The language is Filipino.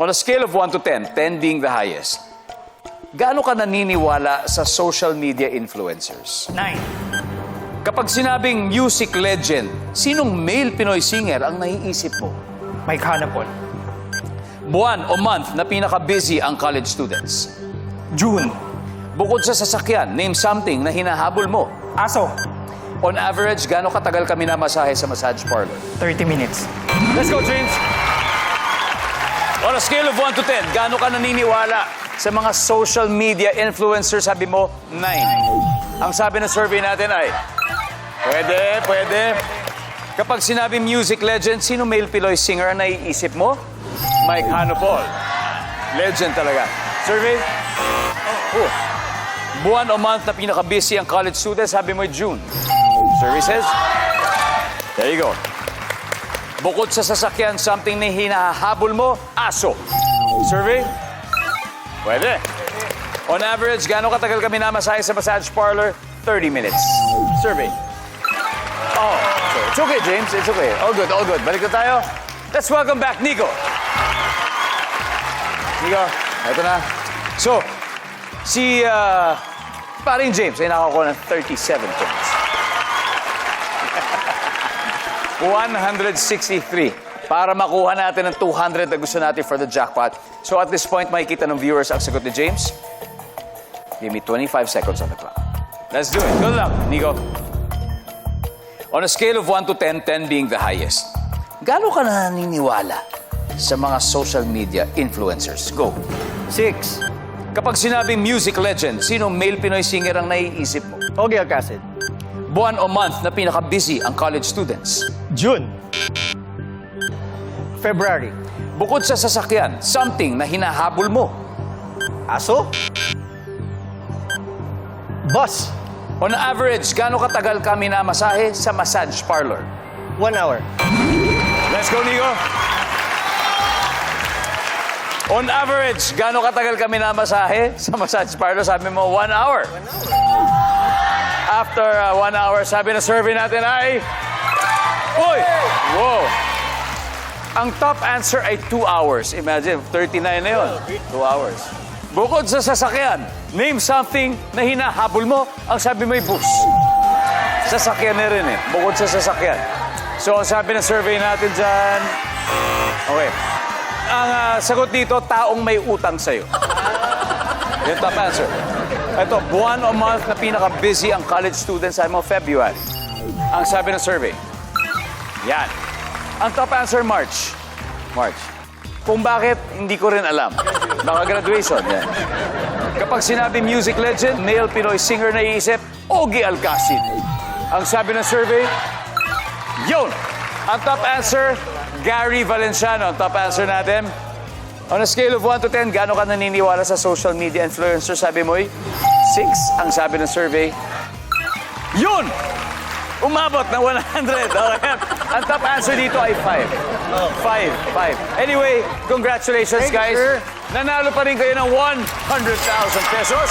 On a scale of 1 to 10, 10 being the highest, gaano ka naniniwala sa social media influencers? Nine. Kapag sinabing music legend, sinong male Pinoy singer ang naiisip mo? Mike Hanapon. Buwan o month na pinaka-busy ang college students? June. Bukod sa sasakyan, name something na hinahabol mo. Aso. On average, gaano katagal kami namasahe sa massage parlor? 30 minutes. Let's go, James! On a scale of 1 to 10, gaano ka naniniwala sa mga social media influencers? Sabi mo, 9. Ang sabi ng survey natin ay, pwede, pwede. Kapag sinabi music legend, sino male Pinoy singer ang naiisip mo? Mike Hanopol. Legend talaga. Survey? Oh. Buwan o month na pinaka-busy ang college students, sabi mo June. Says, there you go. Bukod sa sasakyan, something na hinahabol mo, aso. Survey? Pwede. On average, gaano katagal kami namasahe sa massage parlor? 30 minutes. Survey. Oh, so it's okay, James. It's okay. All good, all good. Balik tayo. Let's welcome back Nico. Nico, eto na. So, si uh, paring James ay nakakuha ng 37 points. 163 para makuha natin ang 200 na gusto natin for the jackpot. So at this point, makikita ng viewers ang sagot ni James. Give me 25 seconds on the clock. Let's do it. Good luck, Nico. On a scale of 1 to 10, 10 being the highest, gaano ka naniniwala sa mga social media influencers? Go. Six. Kapag sinabing music legend, sino male Pinoy singer ang naiisip mo? Ogie Alcacid. Buwan o month na pinaka-busy ang college students? June. February. Bukod sa sasakyan, something na hinahabol mo. Aso. Bus. On average, gaano katagal kami namasahe sa massage parlor? One hour. Let's go, Nico! On average, gaano katagal kami namasahe sa massage parlor? Sabi mo, one hour. After uh, one hour, sabi na survey natin ay... Uy! Wow! Ang top answer ay two hours. Imagine, 39 na yun. Two hours. Bukod sa sasakyan, name something na hinahabol mo. Ang sabi mo ay bus. Sasakyan na rin eh. Bukod sa sasakyan. So, ang sabi ng survey natin dyan... Okay. Ang ah, sagot dito, taong may utang sa'yo. Yung top answer. Ito, buwan o month na pinaka-busy ang college students sa mo, February. Ang sabi ng survey. Yan. Ang top answer, March. March. Kung bakit, hindi ko rin alam. Baka graduation. Yan. Kapag sinabi music legend, male Pinoy singer na iisip, Ogie Alcacid. Ang sabi ng survey, yun! Ang top answer, Gary Valenciano. Ang top answer natin, on a scale of 1 to 10, gaano ka naniniwala sa social media influencer? Sabi mo, 6. Ang sabi ng survey, yun! Umabot na 100. Okay. Ang top answer dito ay 5. 5, 5. Anyway, congratulations Thank you, guys. sir. Nanalo pa rin kayo ng 100,000 pesos.